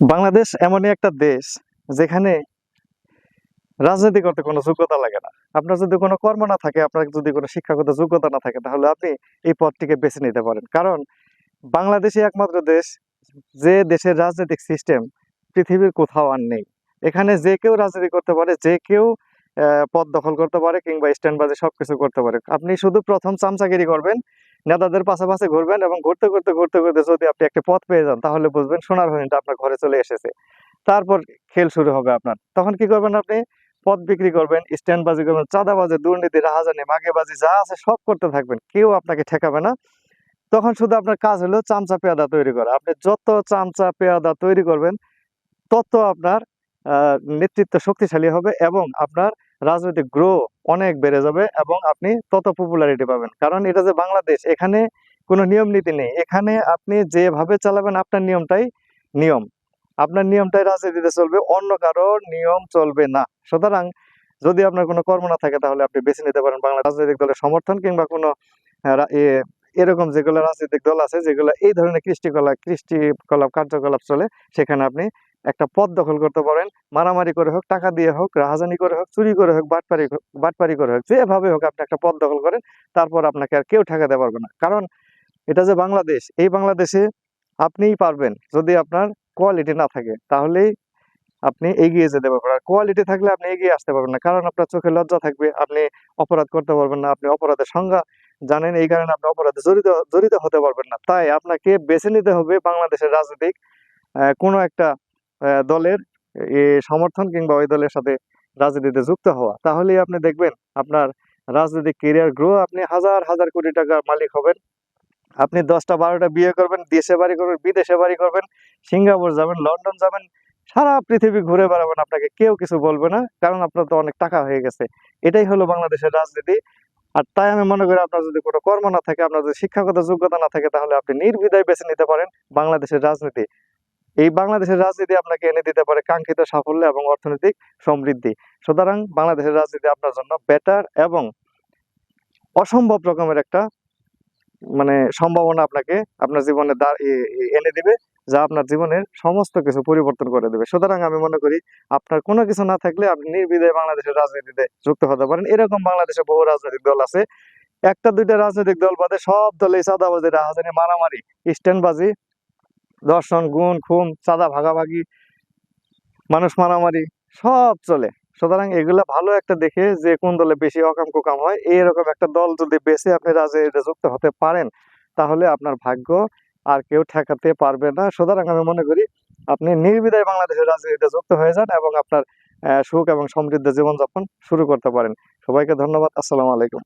বাংলাদেশ এমনই একটা দেশ যেখানে রাজনীতি করতে কোনো যোগ্যতা লাগে না। আপনার যদি কোনো কর্ম না থাকে, আপনার যদি কোনো শিক্ষাগত যোগ্যতা না থাকে, তাহলে আপনি এই পথটিকে বেছে নিতে পারেন। কারণ বাংলাদেশই একমাত্র দেশ যে দেশের রাজনৈতিক সিস্টেম পৃথিবীর কোথাও আর নেই। এখানে যে কেউ রাজনীতি করতে পারে, যে কেউ পদ দখল করতে পারে কিংবা স্ট্যান্ডবাজি সবকিছু করতে পারে। আপনি শুধু প্রথম চামচাগিরি করবেন নেতাদের পাশাপাশি ঘুরবেন এবং ঘুরতে ঘুরতে ঘুরতে ঘুরতে যদি আপনি একটা পথ পেয়ে যান, তাহলে বুঝবেন সোনার হরিণটা আপনার ঘরে চলে এসেছে। তারপর খেল শুরু হবে আপনার। তখন কি করবেন আপনি? পথ বিক্রি করবেন, স্ট্যান্ডবাজি করবেন, চাঁদাবাজি, দুর্নীতি, রাহাজানি, মাগেবাজি, যা আছে সব করতে থাকবেন। কেউ আপনাকে ঠেকাবে না। তখন শুধু আপনার কাজ হলো চামচা, পেয়াদা তৈরি করা। আপনি যত চামচা, পেয়াদা তৈরি করবেন, তত আপনার নেতৃত্ব শক্তিশালী হবে এবং আপনার রাজনৈতিক গ্রো অনেক বেড়ে যাবে এবং আপনি তত পপুলারিটি পাবেন। কারণ এটা যে বাংলাদেশ, এখানে কোনো নিয়ম নীতি নেই। এখানে আপনি যেভাবে চালাবেন, আপনার নিয়মটাই নিয়ম। আপনার নিয়মটাই রাজনীতিতে চলবে, অন্য কারোর নিয়ম চলবে না। সুতরাং যদি আপনার কোনো কর্ম না থাকে, তাহলে আপনি বেছে নিতে পারেন বাংলা রাজনৈতিক দলের সমর্থন কিংবা কোনো এরকম যেগুলো রাজনৈতিক দল আছে, যেগুলো এই ধরনের কৃষ্টিকলাপ কৃষ্টিকলাপ, কার্যকলাপ চলে, সেখানে আপনি একটা পথ দখল করতে পারেন। মারামারি করে হোক, টাকা দিয়ে হোক, রাহাজানি করে হোক, চুরি করে হোক, বাটপারি বাটপারি করে হোক, যেভাবে হোক আপনি একটা পথ দখল করেন, তারপর আপনাকে আর কেউ ঠেকাতে পারবে না। কারণ এটা যে বাংলাদেশ, এই বাংলাদেশে আপনিই পারবেন যদি আপনার কোয়ালিটি না থাকে। তাহলেই আপনি এগিয়ে যেতে পারবেন। আর কোয়ালিটি থাকলে আপনি এগিয়ে আসতে পারবেন না। কারণ আপনার চোখে লজ্জা থাকবে, আপনি অপরাধ করতে পারবেন না, আপনি অপরাধের সংজ্ঞা জানেন, এই কারণে আপনি অপরাধে জড়িত জড়িত হতে পারবেন না। তাই আপনাকে বেছে নিতে হবে বাংলাদেশের রাজনৈতিক কোনো একটা দলের সমর্থন কিংবা ওই দলের সাথে রাজনীতিতে যুক্ত হওয়া। তাহলেই আপনি দেখবেন আপনার রাজনৈতিক কেরিয়ার গ্রো আপনি হাজার হাজার কোটি টাকার মালিক হবেন। আপনি দশটা, বারোটা বিয়ে করবেন, দেশে বাড়ি করবেন, বিদেশে বাড়ি করবেন, সিঙ্গাপুর যাবেন, লন্ডন যাবেন, সারা পৃথিবী ঘুরে বেড়াবেন আপনাকে কেউ কিছু বলবে না, কারণ আপনার তো অনেক টাকা হয়ে গেছে। এটাই হলো বাংলাদেশের রাজনীতি। আর তাই আমি মনে করি আপনার যদি কোনো কর্ম না থাকে, আপনার যদি শিক্ষাগত যোগ্যতা না থাকে, তাহলে আপনি নির্বিধায় বেছে নিতে পারেন বাংলাদেশের রাজনীতি। এই বাংলাদেশের রাজনীতি আপনাকে এনে দিতে পারে কাঙ্ক্ষিত সাফল্য এবং অর্থনৈতিক সমৃদ্ধি। সুতরাং বাংলাদেশের রাজনীতি আপনার জন্য বেটার এবং অসম্ভব রকমের একটা মানে সম্ভাবনা আপনাকে আপনার জীবনে এনে দিবে, যা আপনার জীবনের সমস্ত কিছু পরিবর্তন করে দেবে। সুতরাং আমি মনে করি আপনার কোনো কিছু না থাকলে আপনি নির্বিধায় বাংলাদেশের রাজনীতিতে যুক্ত হতে পারেন। এরকম বাংলাদেশে বহু রাজনৈতিক দল আছে। একটা দুইটা রাজনৈতিক দল বাদে সব দলে চাঁদাবাজি রাহাজানি মারামারি, স্ট্যান্ডবাজি দর্শন, গুণ, খুন, চাঁদা, ভাগাভাগি, মানুষ মারামারি, সব চলে। সুতরাং এগুলা ভালো একটা দেখে যে কোন দলে বেশি অকাম কুকাম হয়, এইরকম একটা দল যদি বেছে আপনি রাজনীতিতে যুক্ত হতে পারেন, তাহলে আপনার ভাগ্য আর কেউ ঠেকাতে পারবে না। সুতরাং আমি মনে করি আপনি নির্বিধায় বাংলাদেশের রাজনীতিতে যুক্ত হয়ে যান এবং আপনার সুখ এবং সমৃদ্ধ জীবনযাপন শুরু করতে পারেন। সবাইকে ধন্যবাদ। আসসালামু আলাইকুম।